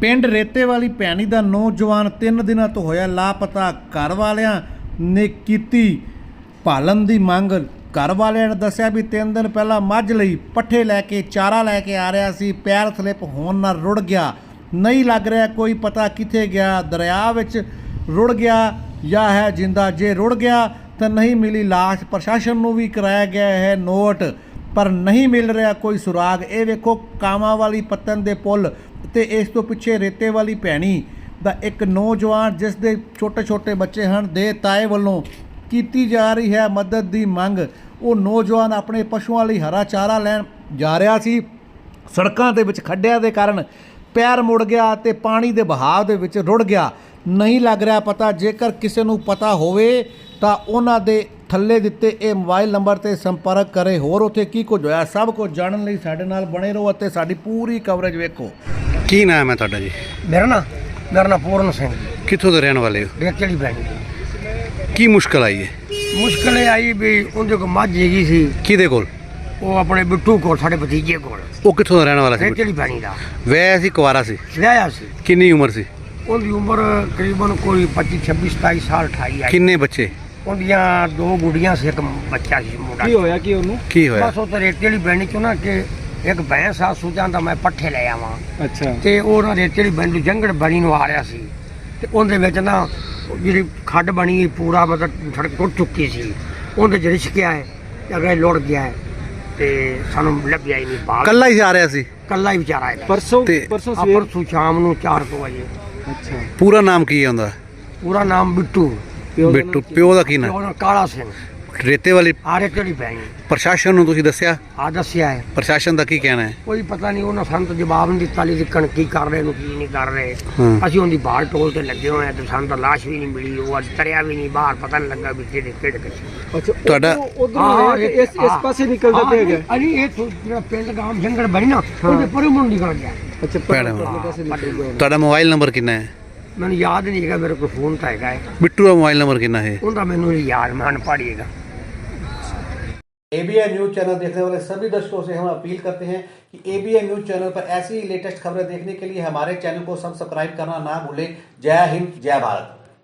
ਪਿੰਡ ਰੇਤੇ ਵਾਲੀ ਭੈਣੀ ਦਾ ਨੌਜਵਾਨ 3 ਦਿਨਾਂ ਤੋਂ ਹੋਇਆ ਲਾਪਤਾ ਘਰ ਵਾਲਿਆਂ ਨੇ ਕੀਤੀ ਪਾਲਣ ਦੀ ਮੰਗ। ਘਰ ਵਾਲਿਆਂ ਨੇ ਦੱਸਿਆ ਵੀ 3 ਦਿਨ ਪਹਿਲਾਂ ਮੱਝ ਲਈ ਪੱਠੇ ਲੈ ਕੇ, ਚਾਰਾ ਲੈ ਕੇ ਆ ਰਿਹਾ ਸੀ, ਪੈਰ ਸਲਿਪ ਹੋਣ ਨਾਲ ਰੁੜ ਗਿਆ। ਨਹੀਂ ਲੱਗ ਰਿਹਾ, ਕੋਈ ਪਤਾ ਕਿੱਥੇ ਗਿਆ, ਦਰਿਆ ਵਿੱਚ ਰੁੜ ਗਿਆ ਜਾਂ ਹੈ ਜਿੰਦਾ। ਜੇ ਰੁੜ ਗਿਆ ਤਾਂ ਨਹੀਂ ਮਿਲੀ ਲਾਸ਼। ਪ੍ਰਸ਼ਾਸਨ ਨੂੰ ਵੀ ਕਰਾਇਆ ਗਿਆ ਹੈ ਨੋਟ। ਪਰ ਨਹੀਂ ਮਿਲ ਰਿਹਾ ਕੋਈ ਸੁਰਾਗ। ਇਹ ਵੇਖੋ ਕਾਮਾਂ ਵਾਲੀ ਪੱਤਨ ਦੇ ਪੁੱਲ ਤੇ ਇਸ ਤੋਂ ਪਿੱਛੇ ਰੇਤੇ ਵਾਲੀ ਭੈਣੀ ਦਾ ਇੱਕ ਨੌਜਵਾਨ ਜਿਸ ਦੇ ਛੋਟੇ ਛੋਟੇ ਬੱਚੇ ਹਨ, ਦੇ ਤਾਏ ਵੱਲੋਂ ਕੀਤੀ ਜਾ ਰਹੀ ਹੈ ਮਦਦ ਦੀ ਮੰਗ। ਉਹ ਨੌਜਵਾਨ ਆਪਣੇ ਪਸ਼ੂਆਂ ਲਈ ਹਰਾ ਚਾਰਾ ਲੈਣ ਜਾ ਰਿਹਾ ਸੀ। ਸੜਕਾਂ ਦੇ ਵਿੱਚ ਖੱਡਿਆਂ ਦੇ ਕਾਰਨ ਪੈਰ ਮੁੜ ਗਿਆ ਤੇ ਪਾਣੀ ਦੇ ਬਹਾਅ ਦੇ ਵਿੱਚ ਰੁੜ ਗਿਆ। ਨਹੀਂ ਲੱਗ ਰਿਹਾ ਪਤਾ, ਜੇਕਰ ਕਿਸੇ ਨੂੰ ਪਤਾ ਹੋਵੇ ਤਾਂ ਉਹਨਾਂ ਦੇ ਥੱਲੇ ਦਿੱਤੇ ਇਹ ਮੋਬਾਈਲ ਨੰਬਰ ਤੇ ਸੰਪਰਕ ਕਰੇ। ਹੋਰ ਉੱਥੇ ਕੀ ਕੁਝ ਹੋਇਆ? ਸਭ ਕੁਝ ਜਾਣਨ ਲਈ ਸਾਡੇ ਨਾਲ ਬਣੇ ਰਹੋ ਅਤੇ ਸਾਡੀ ਪੂਰੀ ਕਵਰੇਜ ਵੇਖੋ। ਕੀ ਨਾਮ ਹੈ ਤੁਹਾਡਾ ਜੀ? ਮੇਰਾ ਨਾ ਮੇਰਾ ਨਾਂ ਪੂਰਨ ਸਿੰਘ ਕਿੱਥੋਂ ਦੇ ਰਹਿਣ ਵਾਲੇ ਹੋ? ਵਾਲੀ ਬੈਣੀ ਕੀ ਮੁਸ਼ਕਲ ਆਈ ਹੈ? ਮੁਸ਼ਕਲ ਇਹ ਆਈ ਵੀ ਉਹਦੇ ਕੋਲ ਮੱਝ ਹੈਗੀ ਸੀ। ਕਿਹਦੇ ਕੋਲ? ਉਹ ਆਪਣੇ ਬਿੱਟੂ ਕੋਲ ਸਾਡੇ ਭਤੀਜੇ ਕੋਲ। ਉਹ ਕਿੱਥੋਂ ਦਾ ਰਹਿਣ ਵਾਲਾ ਸੀ? ਵਾਲੀ ਬੈਣੀ ਦਾ? ਵੈ ਸੀ ਕੁਵਾਰਾ ਸੀ? ਵਿਆਹਿਆ ਸੀ। ਕਿੰਨੀ ਉਮਰ ਸੀ? ਉਹਦੀ ਉਮਰ ਕਰੀਬਨ ਕੋਈ 25 26 27 ਸਾਲ 28 ਆਈ ਕਿੰਨੇ ਬੱਚੇ? ਉਹਦੀਆਂ ਦੋ ਗੁੜੀਆਂ ਸੀ ਇੱਕ ਬੱਚਾ ਸੀ ਮੁੰਡਾ। ਕੀ ਹੋਇਆ ਕੀ ਉਹਨੂੰ? ਕੀ ਹੋਇਆ? ਬਸ ਉਹ ਤੇ ਰੇਤ ਵਾਲੀ ਬੈਣੀ ਚੋਂ ਨਾ ਕਿ ਇੱਕ ਭੈਂਸ ਆ ਸੂਜਾਂ ਦਾ ਮੈਂ ਪੱਠੇ ਲੈ ਆਵਾਂ। ਅੱਛਾ। ਤੇ ਉਹ ਨਾ ਰੇਤ ਵਾਲੀ ਬੈਣੀ ਜੰਗੜ ਬਣੀ ਨੂੰ ਆ ਰਿਹਾ ਸੀ। ਤੇ ਉਹਦੇ ਵਿੱਚ ਨਾ ਜਿਹੜੀ ਖੱਡ ਬਣੀ ਪੂਰਾ ਮਤਲਬ ਸੜਕ ਟੁੱਟ ਚੁੱਕੀ ਸੀ। ਉਹਦੇ ਚ ਰਿਸ਼ਕਿਆ ਹੈ ਤੇ ਅਗਲੇ ਲੁੜ ਗਿਆ ਹੈ। ਤੇ ਸਾਨੂੰ ਲੱਭਿਆ ਹੀ ਨਹੀਂ ਬਾਹਰ। ਕੱਲਾ ਹੀ ਆ ਰਿਹਾ ਸੀ? ਕੱਲਾ ਹੀ ਵਿਚਾਰਾ ਹੈ ਪਰਸੋਂ ਪਰਸੋਂ ਸਵੇਰ ਪਰਸੋਂ ਸ਼ਾਮ ਨੂੰ 4 ਵਜੇ। ਅੱਛਾ। ਪੂਰਾ ਨਾਮ ਕੀ ਹੈ ਉਹਦਾ? ਪੂਰਾ ਨਾਮ ਬਿੱਟੂ। ਪਿਓ ਦਾ ਬਿੱਟੂ ਪਿਓ ਦਾ ਕੀ ਨਾਮ? ਉਹਦਾ ਕਾਲਾ ਸਿੰਘ। ਰੇਤੇ ਵਾਲੀ ਆਰੇ ਕਿਹੜੀ ਪੈਣੀ ਪ੍ਰਸ਼ਾਸਨ ਨੂੰ ਤੁਸੀਂ ਦੱਸਿਆ? ਆ ਦੱਸਿਆ ਹੈ। ਪ੍ਰਸ਼ਾਸਨ ਦਾ ਕੀ ਕਹਿਣਾ ਹੈ? ਕੋਈ ਪਤਾ ਨਹੀਂ ਉਹਨਾਂ ਸਾਨੂੰ ਤਾਂ ਜਵਾਬ ਨਹੀਂ ਦਿੱਤਾ ਲਈ ਦਿੱਕਣ ਕੀ ਕਰ ਰਹੇ ਨੂੰ ਕੀ ਨਹੀਂ ਕਰ ਰਹੇ। ਹਾਂ। ਅਸੀਂ ਉਹਦੀ ਬਾਹਰ ਟੋਲ ਤੇ ਲੱਗੇ ਹੋਏ ਆ ਤੇ ਸਾਨੂੰ ਤਾਂ ਲਾਸ਼ ਵੀ ਨਹੀਂ ਮਿਲੀ ਉਹ ਅੱਜ ਤਰਿਆ ਵੀ ਨਹੀਂ ਬਾਹਰ ਪਤਾ ਨਹੀਂ ਲੱਗਾ ਵੀ ਕਿਹੜੇ ਕਿਹੜੇ ਕਿੱਥੇ। ਅੱਛਾ ਤੁਹਾਡਾ- ਉਧਰ ਇਸ ਇਸ ਪਾਸੇ ਨਿਕਲਦਾ ਤੇ ਹੈਗਾ? ਅਰੇ ਇਹ ਤੋਂ ਜਿਹੜਾ ਪਿੰਡ ਗਾਮ ਜੰਗੜ ਬਣੀ ਨਾ ਉਹਦੇ ਪਰੇ ਮੁੰਡ ਨਿਕਲ ਗਿਆ। ਅੱਛਾ ਭੈਣਾ। ਪਰਲੇ ਪਾਸੇ ਨਿਕਲ ਗਿਆ। ਤੁਹਾਡਾ ਮੋਬਾਈਲ ਨੰਬਰ ਕਿੰਨਾ ਹੈ? मैं याद नहीं है मेरे को फ़ोन तो है ਹੈ? का मोबाइल नंबर कितना है उनका मैं याद मान पाड़िएगा ਮਾਨ न्यूज़ चैनल देखने वाले सभी दर्शकों से हम अपील करते हैं कि एबीएन न्यूज़ चैनल पर ऐसी लेटेस्ट खबरें देखने के लिए हमारे चैनल को सब्सक्राइब करना ना भूलें जय हिंद जय भारत